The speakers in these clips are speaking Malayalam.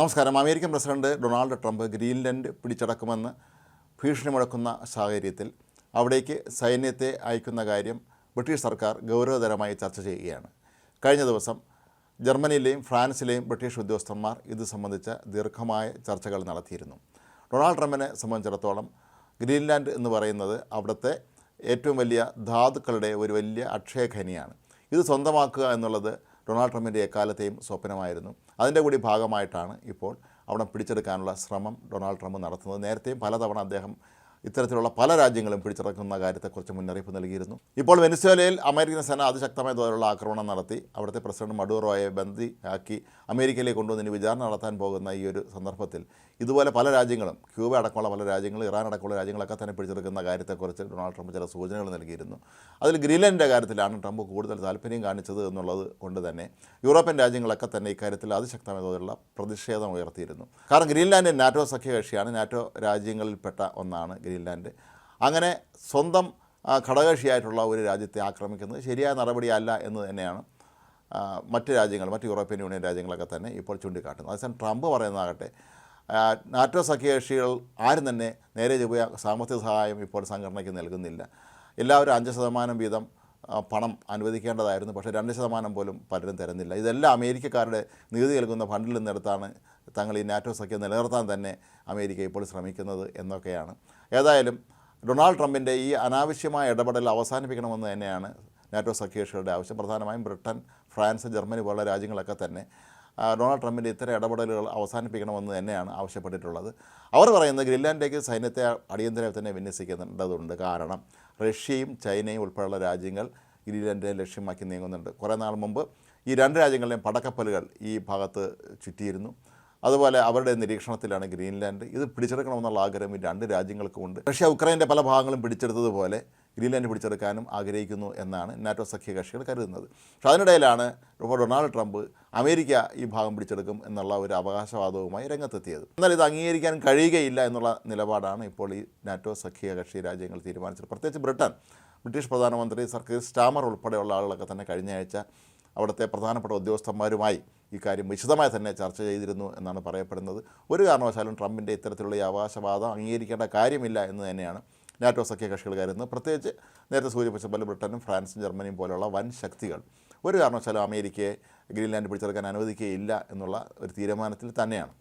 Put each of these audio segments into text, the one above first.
നമസ്കാരം. American president Donald Trump Greenland പിടിച്ചടക്കുമെന്ന് ഭീഷണി മുഴക്കുന്ന സാഹചര്യത്തിൽ അവിടേക്ക് സൈന്യത്തെ അയക്കുന്ന കാര്യം ബ്രിട്ടീഷ് സർക്കാർ ഗൗരവതരമായി ചർച്ച ചെയ്യുകയാണ്. കഴിഞ്ഞ ദിവസം ജർമ്മനിയിലെയും ഫ്രാൻസിലെയും ബ്രിട്ടീഷ് ഉദ്യോഗസ്ഥന്മാർ ഇത് സംബന്ധിച്ച ദീർഘമായ ചർച്ചകൾ നടത്തിയിരുന്നു. ഡൊണാൾഡ് ട്രംപിനെ സംബന്ധിച്ചിടത്തോളം ഗ്രീൻലാൻഡ് എന്ന് പറയുന്നത് അവിടുത്തെ ഏറ്റവും വലിയ ധാതുക്കളുടെ ഒരു വലിയ അക്ഷയഖനിയാണ്. ഇത് സ്വന്തമാക്കുക എന്നുള്ളത് ഡൊണാൾഡ് ട്രംപിന്റെ എക്കാലത്തെയും സ്വപ്നമായിരുന്നു. അതിന്റെ കൂടി ഭാഗമായിട്ടാണ് ഇപ്പോൾ അവിടെ പിടിച്ചെടുക്കാനുള്ള ശ്രമം ഡൊണാൾഡ് ട്രംപ് നടത്തുന്നത്. നേരത്തെയും പലതവണ അദ്ദേഹം ഇത്തരത്തിലുള്ള പല രാജ്യങ്ങളും പിടിച്ചടക്കുന്ന കാര്യത്തെക്കുറിച്ച് മുന്നറിയിപ്പ് നൽകിയിരുന്നു. ഇപ്പോൾ വെനിസ്വേലയിൽ അമേരിക്കൻ സേന അതിശക്തമായ തോതിലുള്ള ആക്രമണം നടത്തി അവിടുത്തെ പ്രസിഡന്റ് മഡൂറോയെ ബന്ദിയാക്കി അമേരിക്കയിലേക്ക് കൊണ്ടുവന്ന് വിചാരണ നടത്താൻ പോകുന്ന ഈ ഒരു സന്ദർഭത്തിൽ ഇതുപോലെ പല രാജ്യങ്ങളും ക്യൂബ അടക്കമുള്ള പല രാജ്യങ്ങളും ഇറാൻ അടക്കമുള്ള രാജ്യങ്ങളൊക്കെ തന്നെ പിടിച്ചെടുക്കുന്ന കാര്യത്തെക്കുറിച്ച് ഡൊണാൾഡ് ട്രംപ് ചില സൂചനകൾ നൽകിയിരുന്നു. അതിൽ ഗ്രീൻലൻഡിന്റെ കാര്യത്തിലാണ് ട്രംപ് കൂടുതൽ താല്പര്യം കാണിച്ചത് എന്നുള്ളത് കൊണ്ട് തന്നെ യൂറോപ്യൻ രാജ്യങ്ങളൊക്കെ തന്നെ ഇക്കാര്യത്തിൽ അതിശക്തമായ തോതിലുള്ള പ്രതിഷേധം ഉയർത്തിയിരുന്നു. കാരണം ഗ്രീൻലാൻഡ് നാറ്റോ സഖ്യകക്ഷിയാണ് നാറ്റോ രാജ്യങ്ങളിൽപ്പെട്ട ഒന്നാണ് ഗ്രീൻലാൻഡ് അങ്ങനെ സ്വന്തം ഘടകക്ഷിയായിട്ടുള്ള ഒരു രാജ്യത്തെ ആക്രമിക്കുന്നത് ശരിയായ നടപടിയല്ല എന്ന് തന്നെയാണ് മറ്റ് രാജ്യങ്ങൾ മറ്റ് യൂറോപ്യൻ യൂണിയൻ രാജ്യങ്ങളൊക്കെ തന്നെ ഇപ്പോൾ ചൂണ്ടിക്കാട്ടുന്നത്. അതേസമയം ട്രംപ് പറയുന്നതാകട്ടെ നാറ്റോ സഖ്യകക്ഷികൾ ആരും തന്നെ നേരെ ചൊവ്വ സാമ്പത്തിക സഹായം ഇപ്പോൾ സംഘടനയ്ക്ക് നൽകുന്നില്ല. എല്ലാവരും അഞ്ച് ശതമാനം വീതം പണം അനുവദിക്കേണ്ടതായിരുന്നു. പക്ഷേ രണ്ട് ശതമാനം പോലും പലരും തരുന്നില്ല. ഇതെല്ലാം അമേരിക്കക്കാരുടെ നികുതി നൽകുന്ന ഫണ്ടിൽ നിന്നെടുത്താണ് തങ്ങൾ ഈ നാറ്റോ സഖ്യം നിലനിർത്താൻ തന്നെ അമേരിക്ക ഇപ്പോൾ ശ്രമിക്കുന്നത് എന്നൊക്കെയാണ്. ഏതായാലും ഡൊണാൾഡ് ട്രംപിന്റെ ഈ അനാവശ്യമായ ഇടപെടൽ അവസാനിപ്പിക്കണമെന്ന് തന്നെയാണ് നാറ്റോ സഖ്യകക്ഷികളുടെ ആവശ്യം. പ്രധാനമായും ബ്രിട്ടൻ ഫ്രാൻസ് ജർമ്മനി പോലുള്ള രാജ്യങ്ങളൊക്കെ തന്നെ ഡൊണാൾഡ് ട്രംപിന്റെ ഇത്തരം ഇടപെടലുകൾ അവസാനിപ്പിക്കണമെന്ന് തന്നെയാണ് ആവശ്യപ്പെട്ടിട്ടുള്ളത്. അവർ പറയുന്നത് ഗ്രീൻലാൻഡിലേക്ക് സൈന്യത്തെ അടിയന്തരമായി തന്നെ വിന്യസിക്കേണ്ടതുണ്ട്. കാരണം റഷ്യയും ചൈനയും ഉൾപ്പെടെയുള്ള രാജ്യങ്ങൾ ഗ്രീൻലാൻഡിനെ ലക്ഷ്യമാക്കി നീങ്ങുന്നുണ്ട്. കുറേ നാൾ മുമ്പ് ഈ രണ്ട് രാജ്യങ്ങളിലെയും പടക്കപ്പലുകൾ ഈ ഭാഗത്ത് ചുറ്റിയിരുന്നു. അതുപോലെ അവരുടെ നിരീക്ഷണത്തിലാണ് ഗ്രീൻലാൻഡ് ഇത് പിടിച്ചെടുക്കണമെന്നുള്ള ആഗ്രഹം ഈ രണ്ട് രാജ്യങ്ങൾക്കുമുണ്ട് റഷ്യ ഉക്രൈന്റെ പല ഭാഗങ്ങളും പിടിച്ചെടുത്തതുപോലെ ഗ്രീൻലാൻഡ് പിടിച്ചെടുക്കാനും ആഗ്രഹിക്കുന്നു എന്നാണ് നാറ്റോ സഖ്യകക്ഷികൾ കരുതുന്നത്. പക്ഷേ അതിനിടയിലാണ് ഡൊണാൾഡ് ട്രംപ് അമേരിക്ക ഈ ഭാഗം പിടിച്ചെടുക്കും എന്നുള്ള ഒരു അവകാശവാദവുമായി രംഗത്തെത്തിയത്. എന്നാൽ ഇത് അംഗീകരിക്കാൻ കഴിയുകയില്ല എന്നുള്ള നിലപാടാണ് ഇപ്പോൾ ഈ നാറ്റോ സഖ്യകക്ഷി രാജ്യങ്ങൾ തീരുമാനിച്ചത്. പ്രത്യേകിച്ച് ബ്രിട്ടൻ ബ്രിട്ടീഷ് പ്രധാനമന്ത്രി സർക്കീർ സ്റ്റാമർ ഉൾപ്പെടെയുള്ള ആളുകളൊക്കെ തന്നെ കഴിഞ്ഞ ആഴ്ച അവിടുത്തെ പ്രധാനപ്പെട്ട ഉദ്യോഗസ്ഥന്മാരുമായി ഇക്കാര്യം വിശദമായി തന്നെ ചർച്ച ചെയ്തിരുന്നു എന്നാണ് പറയപ്പെടുന്നത്. ഒരു കാരണവശാലും ട്രംപിന്റെ ഇത്തരത്തിലുള്ള ഈ അവകാശവാദം അംഗീകരിക്കേണ്ട കാര്യമില്ല എന്ന് തന്നെയാണ് നാറ്റോ സഖ്യ കരുതുന്നത് പ്രത്യേകിച്ച് നേരത്തെ സൂചിപ്പിച്ച പോലെ ബ്രിട്ടനും ഫ്രാൻസും ജർമ്മനിയും പോലെയുള്ള വൻ ശക്തികൾ. ഒരു കാരണവശാലും അമേരിക്കയെ ഗ്രീൻലാൻഡ് പിടിച്ചെടുക്കാൻ അനുവദിക്കുകയില്ല എന്നുള്ള ഒരു തീരുമാനത്തിൽ തന്നെയാണ്.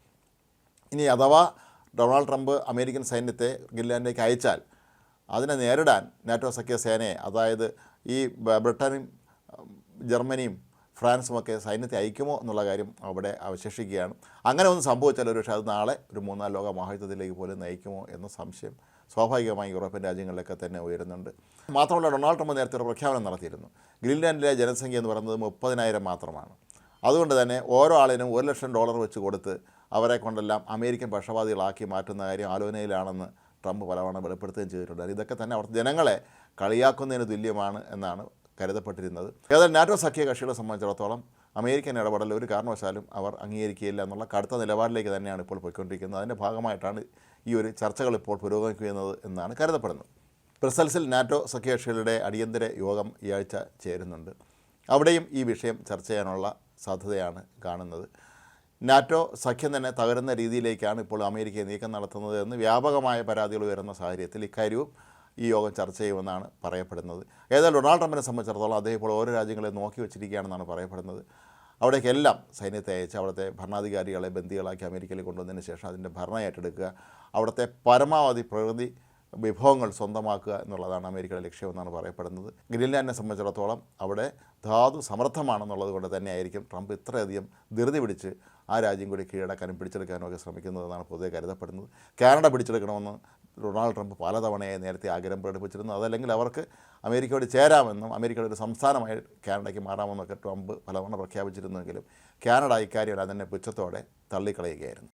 ഇനി അഥവാ ഡൊണാൾഡ് ട്രംപ് അമേരിക്കൻ സൈന്യത്തെ ഗ്രീൻലാൻഡിലേക്ക് അയച്ചാൽ അതിനെ നേരിടാൻ നാറ്റോ സഖ്യ സേനയെ അതായത് ഈ ബ്രിട്ടനും ജർമ്മനിയും ഫ്രാൻസുമൊക്കെ സൈന്യത്തെ അയക്കുമോ എന്നുള്ള കാര്യം അവിടെ അവശേഷിക്കുകയാണ്. അങ്ങനെ ഒന്നും സംഭവിച്ചാൽ ഒരു പക്ഷേ അത് നാളെ ഒരു മൂന്നാം ലോക മഹായുദ്ധത്തിലേക്ക് പോലും നയിക്കുമോ എന്ന സംശയം സ്വാഭാവികമായി യൂറോപ്യൻ രാജ്യങ്ങളിലൊക്കെ തന്നെ ഉയരുന്നുണ്ട്. മാത്രമല്ല ഡൊണാൾഡ് ട്രംപ് നേരത്തെ ഒരു പ്രഖ്യാപനം നടത്തിയിരുന്നു. ഗ്രീൻലാൻഡിലെ ജനസംഖ്യ എന്ന് പറയുന്നത് മുപ്പതിനായിരം മാത്രമാണ്. അതുകൊണ്ട് തന്നെ ഓരോ ആളിനും ഒരു ലക്ഷം ഡോളർ വെച്ച് കൊടുത്ത് അവരെ കൊണ്ടെല്ലാം അമേരിക്കൻ പക്ഷപാതികളാക്കി മാറ്റുന്ന കാര്യം ആലോചനയിലാണെന്ന് ട്രംപ് പലവണ്ണം വെളിപ്പെടുത്തുകയും ചെയ്തിട്ടുണ്ട്. ഇതൊക്കെ തന്നെ അവിടുത്തെ ജനങ്ങളെ കളിയാക്കുന്നതിന് തുല്യമാണ് എന്നാണ് കരുതപ്പെട്ടിരുന്നത്. ഏതായാലും നാറ്റോ സഖ്യകക്ഷികളെ സംബന്ധിച്ചിടത്തോളം അമേരിക്കൻ ഇടപെടൽ ഒരു കാരണവശാലും അവർ അംഗീകരിക്കുകയില്ല എന്നുള്ള കടുത്ത നിലപാടിലേക്ക് തന്നെയാണ് ഇപ്പോൾ പോയിക്കൊണ്ടിരിക്കുന്നത്. അതിന്റെ ഭാഗമായിട്ടാണ് ഈ ഒരു ചർച്ചകൾ ഇപ്പോൾ പുരോഗമിക്കുന്നത് എന്നാണ് കരുതപ്പെടുന്നത്. ബ്രസൽസിൽ നാറ്റോ സഖ്യകക്ഷികളുടെ അടിയന്തര യോഗം ഈ ആഴ്ച ചേരുന്നുണ്ട്. അവിടെയും ഈ വിഷയം ചർച്ച ചെയ്യാനുള്ള സാധ്യതയാണ് കാണുന്നത്. നാറ്റോ സഖ്യം തന്നെ തകരുന്ന രീതിയിലേക്കാണ് ഇപ്പോൾ അമേരിക്ക നീക്കം നടത്തുന്നത് എന്ന് വ്യാപകമായ പരാതികൾ ഉയരുന്ന സാഹചര്യത്തിൽ ഇക്കാര്യവും ഈ യോഗം ചർച്ച ചെയ്യുമെന്നാണ് പറയപ്പെടുന്നത്. ഏതായാലും ഡൊണാൾഡ് ട്രംപിനെ സംബന്ധിച്ചിടത്തോളം അദ്ദേഹം ഇപ്പോൾ ഓരോ രാജ്യങ്ങളെ നോക്കി വെച്ചിരിക്കുകയാണെന്നാണ് പറയപ്പെടുന്നത്. അവിടേക്കെല്ലാം സൈന്യത്തെ അയച്ച് അവിടുത്തെ ഭരണാധികാരികളെ ബന്ദികളാക്കി അമേരിക്കയിൽ കൊണ്ടുവന്നതിന് ശേഷം അതിന്റെ ഭരണം ഏറ്റെടുക്കുക അവിടുത്തെ പരമാവധി പ്രകൃതി വിഭവങ്ങൾ സ്വന്തമാക്കുക എന്നുള്ളതാണ് അമേരിക്കയുടെ ലക്ഷ്യമെന്നാണ് പറയപ്പെടുന്നത്. ഗ്രീൻലാൻഡിനെ സംബന്ധിച്ചിടത്തോളം അവിടെ ധാതു സമർത്ഥമാണെന്നുള്ളത് കൊണ്ട് തന്നെയായിരിക്കും ട്രംപ് ഇത്രയധികം ധൃതി പിടിച്ച് ആ രാജ്യം കൂടി കീഴടക്കാനും പിടിച്ചെടുക്കാനും ഒക്കെ ശ്രമിക്കുന്നതെന്നാണ് പൊതുവെ കരുതപ്പെടുന്നത്. കാനഡ പിടിച്ചെടുക്കണമെന്ന് ഡൊണാൾഡ് ട്രംപ് പലതവണയായി നേരത്തെ ആഗ്രഹം പ്രകടിപ്പിച്ചിരുന്നു. അതല്ലെങ്കിൽ അവർക്ക് അമേരിക്കയോട് ചേരാമെന്നും അമേരിക്കയുടെ ഒരു സംസ്ഥാനമായി കാനഡയ്ക്ക് മാറാമെന്നൊക്കെ ട്രംപ് പലതവണ പ്രഖ്യാപിച്ചിരുന്നെങ്കിലും കാനഡ ഇക്കാര്യം അതിനെ പുച്ഛത്തോടെ തള്ളിക്കളയുകയായിരുന്നു.